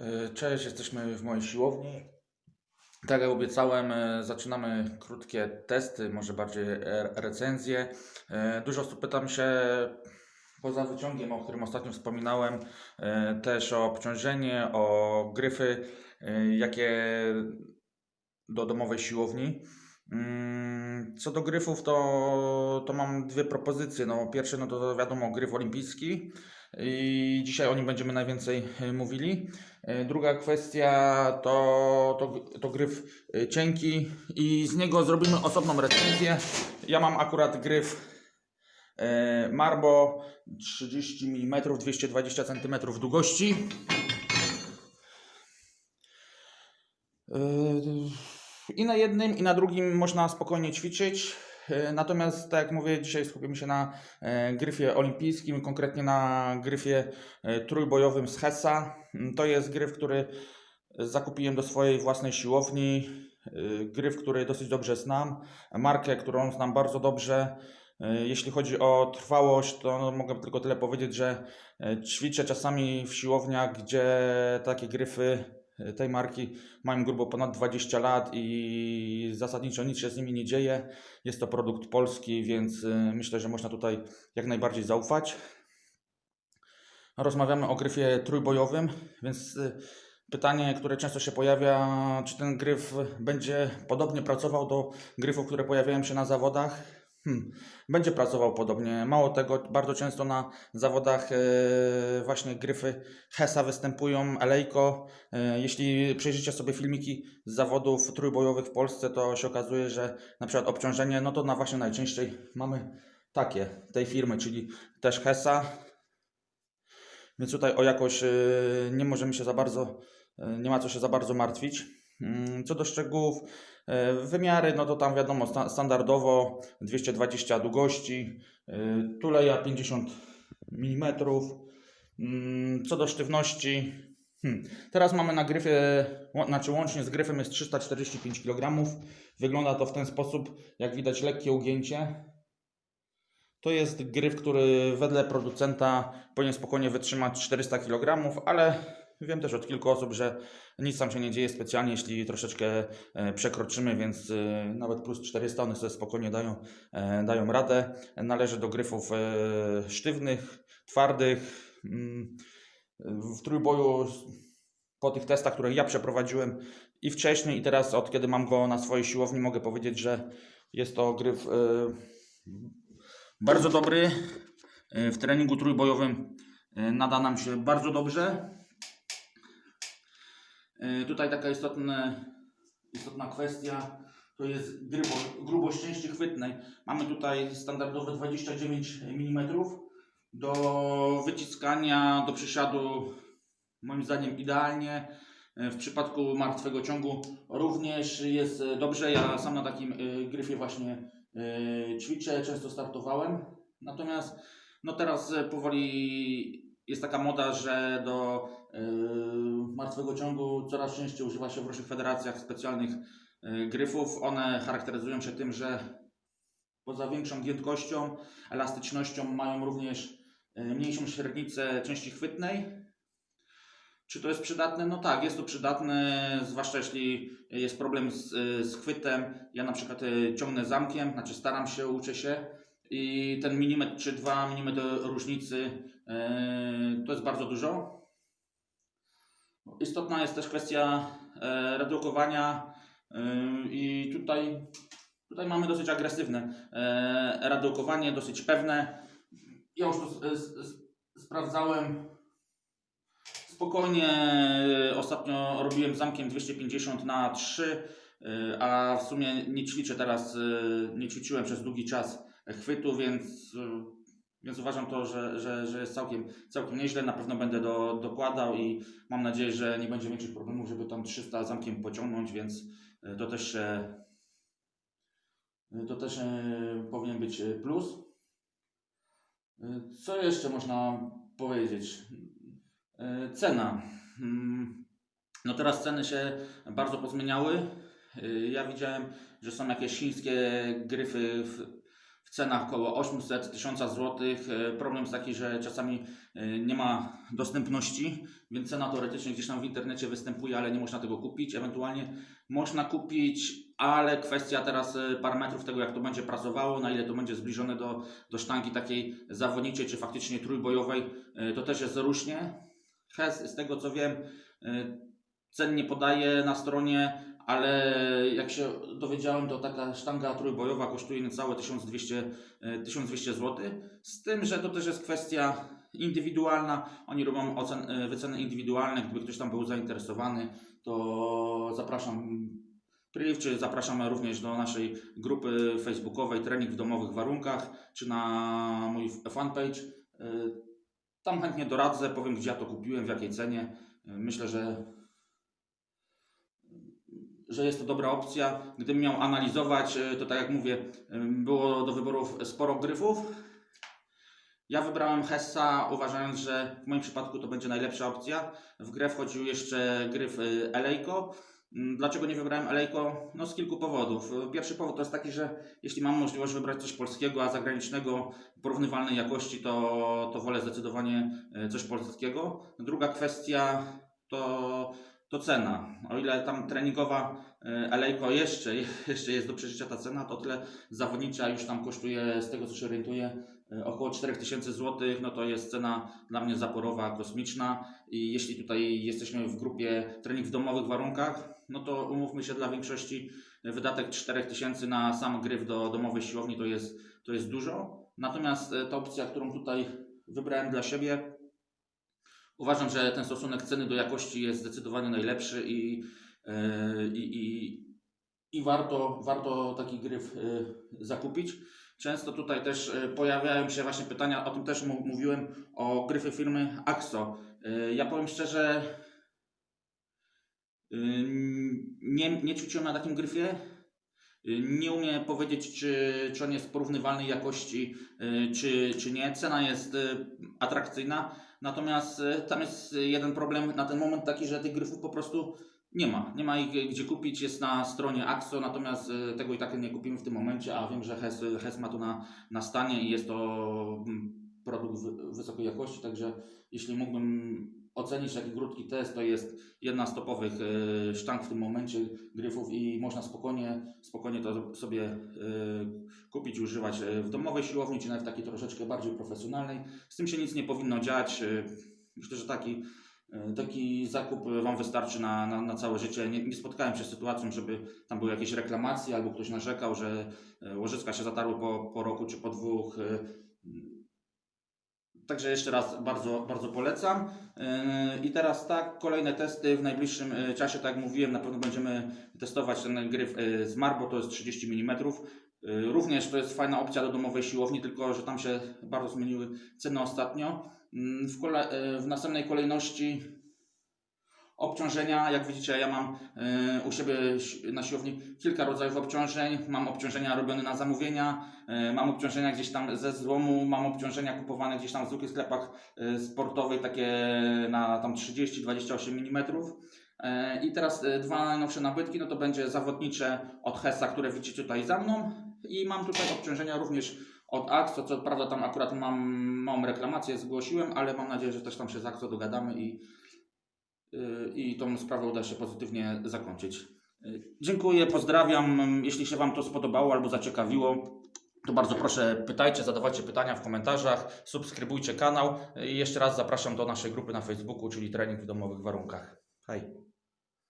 E, Cześć, jesteśmy w mojej siłowni. Tak jak obiecałem, e, zaczynamy krótkie testy, może bardziej recenzje. E, Dużo osób pyta mi się poza wyciągiem, o którym ostatnio wspominałem, też o obciążenie, o gryfy, jakie do domowej siłowni. Mm, Co do gryfów, to, to mam dwie propozycje. No, pierwszy, no to wiadomo, gryf olimpijski i dzisiaj o nim będziemy najwięcej e, mówili. E, Druga kwestia to, to, to gryf e, cienki i z niego zrobimy osobną recenzję. Ja mam akurat gryf Marbo 30 mm, 220 cm długości. I na jednym, i na drugim można spokojnie ćwiczyć. E, Natomiast, tak jak mówię, dzisiaj skupimy się na e, gryfie olimpijskim, konkretnie na gryfie e, trójbojowym z Hessa. Mm, To jest gryf, który zakupiłem do swojej własnej siłowni. Gryf, który dosyć dobrze znam. Markę, którą znam bardzo dobrze. Jeśli chodzi o trwałość, to no, mogę tylko tyle powiedzieć, że ćwiczę czasami w siłowniach, gdzie takie gryfy tej marki mają grubo ponad 20 lat i zasadniczo nic się z nimi nie dzieje. Jest to produkt polski, więc y, myślę, że można tutaj jak najbardziej zaufać. Rozmawiamy o gryfie trójbojowym, więc y, pytanie, które często się pojawia, czy ten gryf będzie podobnie pracował do gryfów, które pojawiają się na zawodach? Hmm. Będzie pracował podobnie. Mało tego, bardzo często na zawodach e, właśnie gryfy Hesa występują, Elejko. E, jeśli przejrzycie sobie filmiki z zawodów trójbojowych w Polsce, to się okazuje, że na przykład obciążenie, no to na właśnie najczęściej mamy takie tej firmy, czyli też Hesa. Więc tutaj o jakość e, nie możemy się za bardzo, e, nie ma co się za bardzo martwić. Mm, Co do szczegółów, e, wymiary, no to tam wiadomo, sta- standardowo 220 długości, e, tuleja 50 mm. Co do sztywności, hmm. teraz mamy na gryfie, znaczy łącznie z gryfem jest 345 kg. Wygląda to w ten sposób, jak widać lekkie ugięcie. To jest gryf, który wedle producenta powinien spokojnie wytrzymać 400 kg, ale wiem też od kilku osób, że nic tam się nie dzieje specjalnie, jeśli troszeczkę e, przekroczymy, więc e, nawet plus 400 one sobie spokojnie dają, e, dają radę. Należy do gryfów sztywnych, twardych. Mm, W trójboju po tych testach, które ja przeprowadziłem i wcześniej, i teraz od kiedy mam go na swojej siłowni, mogę powiedzieć, że jest to gryf bardzo dobry. W treningu trójbojowym nada nam się bardzo dobrze. E, Tutaj taka istotna, istotna kwestia to jest grubo, grubość części chwytnej. Mamy tutaj standardowe 29 mm do wyciskania, do przysiadu moim zdaniem idealnie. E, W przypadku martwego ciągu również jest dobrze. Ja sam na takim e, gryfie właśnie ćwiczę, często startowałem. Natomiast no teraz powoli jest taka moda, że do e, martwego ciągu coraz częściej używa się w różnych federacjach specjalnych e, gryfów. One charakteryzują się tym, że poza większą giętkością, elastycznością mają również e, mniejszą średnicę części chwytnej. Czy to jest przydatne? No tak, jest to przydatne, zwłaszcza jeśli jest problem z, z chwytem. Ja na przykład ciągnę zamkiem, znaczy staram się, uczę się i ten milimetr czy dwa milimetry różnicy e, to jest bardzo dużo. Istotna jest też kwestia e, redukowania e, i tutaj, tutaj mamy dosyć agresywne redukowanie, dosyć pewne. Ja już to sprawdzałem spokojnie. Ostatnio robiłem zamkiem 250 na 3, e, a w sumie nie ćwiczę teraz, nie ćwiczyłem przez długi czas chwytu, więc, więc uważam to, że, że, że jest całkiem, całkiem nieźle. Na pewno będę do, dokładał i mam nadzieję, że nie będzie większych problemów, żeby tam 300 zamkiem pociągnąć, więc e, to też, e, to też e, powinien być plus. Co jeszcze można powiedzieć? Cena. Mm, No teraz ceny się bardzo pozmieniały. Ja widziałem, że są jakieś chińskie gryfy w cenach około 800-1000 zł. E, Problem jest taki, że czasami e, nie ma dostępności, więc cena teoretycznie gdzieś tam w internecie występuje, ale nie można tego kupić. Ewentualnie można kupić, ale kwestia teraz e, parametrów tego, jak to będzie pracowało, na ile to będzie zbliżone do, do sztangi takiej zawodniczej, czy faktycznie trójbojowej, to też jest różnie. Z tego co wiem, cen nie podaje na stronie, ale jak się dowiedziałem, to taka sztanga trójbojowa kosztuje niecałe 1200, e, 1200 zł. Z tym, że to też jest kwestia indywidualna. Oni robią ocen, e, wyceny indywidualne. Gdyby ktoś tam był zainteresowany, to zapraszam priv, czy zapraszamy również do naszej grupy facebookowej Trening w domowych warunkach, czy na mój fanpage. E, Tam chętnie doradzę, powiem gdzie ja to kupiłem, w jakiej cenie. E, Myślę, że że jest to dobra opcja. Gdybym miał analizować, e, to tak jak mówię, było do wyborów sporo gryfów. Ja wybrałem Hessa, uważając, że w moim przypadku to będzie najlepsza opcja. W grę wchodził jeszcze gryf e, Elejko. Mm, Dlaczego nie wybrałem Elejko? No z kilku powodów. E, Pierwszy powód to jest taki, że jeśli mam możliwość wybrać coś polskiego, a zagranicznego porównywalnej jakości, to, to wolę zdecydowanie coś polskiego. Druga kwestia to, to cena. O ile tam treningowa e, Elejko jeszcze, jeszcze jest do przeżycia ta cena, to tyle zawodnicza już tam kosztuje, z tego co się orientuję, e, około 4000 zł. No to jest cena dla mnie zaporowa, kosmiczna. I jeśli tutaj jesteśmy w grupie trening w domowych warunkach, no to umówmy się, dla większości wydatek 4000 na sam gryf do domowej siłowni to jest, to jest dużo. Natomiast e, ta opcja, którą tutaj wybrałem dla siebie, uważam, że ten stosunek ceny do jakości jest zdecydowanie najlepszy i, e, i, i, i warto, warto taki gryf e, zakupić. Często tutaj też e, pojawiają się właśnie pytania, o tym też mówiłem, o gryfy firmy Axo. Ja powiem szczerze, Nie, nie ćwiczyłem na takim gryfie. Nie umiem powiedzieć, czy, czy on jest porównywalnej jakości, czy, czy nie. Cena jest atrakcyjna, natomiast y, tam jest jeden problem na ten moment taki, że tych gryfów po prostu nie ma. Nie ma ich gdzie kupić, jest na stronie Axo, natomiast y, tego i tak nie kupimy w tym momencie, a wiem, że Hes, Hes ma to na, na stanie i jest to mm, produkt wy- wysokiej jakości, także jeśli mógłbym ocenić taki krótki test, to jest jedna z topowych e, sztang w tym momencie gryfów i można spokojnie, spokojnie to sobie e, kupić używać e, w domowej siłowni, czy nawet takiej troszeczkę bardziej profesjonalnej. Z tym się nic nie powinno dziać. Myślę, że taki, taki zakup Wam wystarczy na, na, na całe życie. Nie, nie spotkałem się z sytuacją, żeby tam były jakieś reklamacje albo ktoś narzekał, że łożyska się zatarły po, po roku czy po dwóch. Także jeszcze raz bardzo, bardzo polecam. Yy, I teraz tak, kolejne testy w najbliższym yy, czasie, tak jak mówiłem, na pewno będziemy testować ten gryf yy, z Marbo, to jest 30 mm. Również to jest fajna opcja do domowej siłowni, tylko że tam się bardzo zmieniły ceny ostatnio. W, w następnej kolejności obciążenia, jak widzicie, ja mam yy, u siebie si- na siłowni kilka rodzajów obciążeń. Mam obciążenia robione na zamówienia, yy, mam obciążenia gdzieś tam ze złomu, mam obciążenia kupowane gdzieś tam w zwykłych sklepach yy, sportowych, takie na tam 30-28 mm. I teraz dwa najnowsze nabytki, no to będzie zawodnicze od Hessa, które widzicie tutaj za mną. I mam tutaj obciążenia również od Axo, co prawda tam akurat mam małą reklamację, zgłosiłem, ale mam nadzieję, że też tam się z Axo dogadamy i y, i tą sprawę uda się pozytywnie zakończyć. Y, Dziękuję, pozdrawiam. Jeśli się Wam to spodobało albo zaciekawiło, to bardzo proszę pytajcie, zadawajcie pytania w komentarzach, subskrybujcie kanał i jeszcze raz zapraszam do naszej grupy na Facebooku, czyli Trening w domowych warunkach. Hej.